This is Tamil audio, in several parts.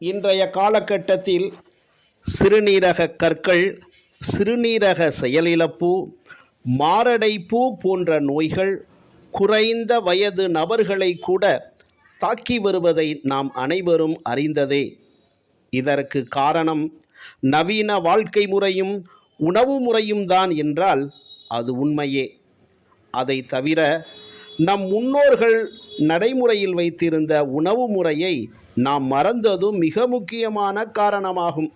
இன்றைய காலகட்டத்தில் சிறுநீரக கற்கள் சிறுநீரக செயலிழப்பு மாரடைப்பு போன்ற நோய்கள் குறைந்த வயது நபர்களை கூட தாக்கி வருவதை நாம் அனைவரும் அறிந்ததே. இதற்கு காரணம் நவீன வாழ்க்கை முறையும் உணவு முறையும் தான் என்றால் அது உண்மையே. அதை தவிர நம் முன்னோர்கள் நடைமுறையில் வைத்திருந்த உணவு முறையை நாம் மறந்ததும் மிக முக்கியமான காரணமாகும்.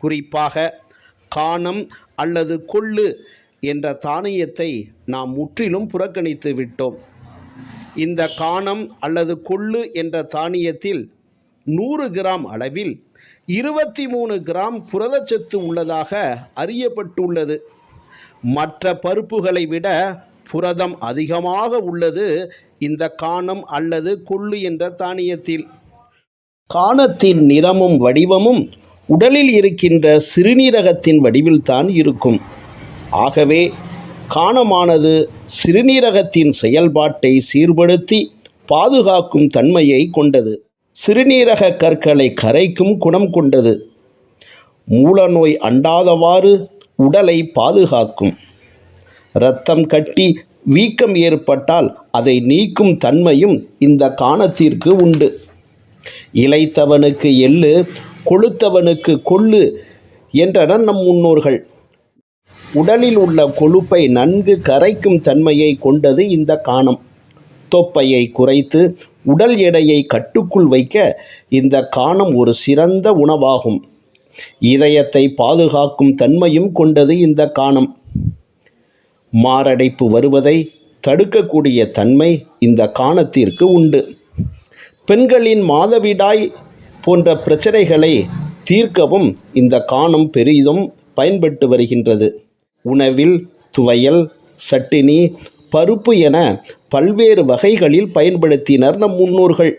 குறிப்பாக காணம் அல்லது கொள்ளு என்ற தானியத்தை நாம் முற்றிலும் புறக்கணித்து விட்டோம். இந்த காணம் அல்லது கொள்ளு என்ற தானியத்தில் நூறு கிராம் அளவில் இருபத்தி மூணு கிராம் புரதச்சத்து உள்ளதாக அறியப்பட்டுள்ளது. மற்ற பருப்புகளை விட புரதம் அதிகமாக உள்ளது இந்த காணம் அல்லது கொள்ளு என்ற தானியத்தில். காணத்தின் நிறமும் வடிவமும் உடலில் இருக்கின்ற சிறுநீரகத்தின் வடிவில்தான் இருக்கும். ஆகவே காணமானது சிறுநீரகத்தின் செயல்பாட்டை சீர்படுத்தி பாதுகாக்கும் தன்மையை கொண்டது. சிறுநீரக கற்களை கரைக்கும் குணம் கொண்டது. மூலநோய் அண்டாதவாறு உடலை பாதுகாக்கும். இரத்தம் கட்டி வீக்கம் ஏற்பட்டால் அதை நீக்கும் தன்மையும் இந்த காணத்திற்கு உண்டு. இளைத்தவனுக்கு எள்ளு கொழுத்தவனுக்கு கொள்ளு என்றனர் நம் முன்னோர்கள். உடலில் உள்ள கொழுப்பை நன்கு கரைக்கும் தன்மையை கொண்டது இந்த காணம். தொப்பையை குறைத்து உடல் எடையை கட்டுக்குள் வைக்க இந்த காணம் ஒரு சிறந்த உணவாகும். இதயத்தை பாதுகாக்கும் தன்மையும் கொண்டது இந்த காணம். மாரடைப்பு வருவதை தடுக்கக்கூடிய தன்மை இந்த காணத்திற்கு உண்டு. பெண்களின் மாதவிடாய் போன்ற பிரச்சனைகளை தீர்க்கவும் இந்த காணம் பெரிதும் பயன்பட்டு வருகின்றது. உணவில் துவையல் சட்டினி பருப்பு என பல்வேறு வகைகளில் பயன்படுத்தினர் நம் முன்னோர்கள்.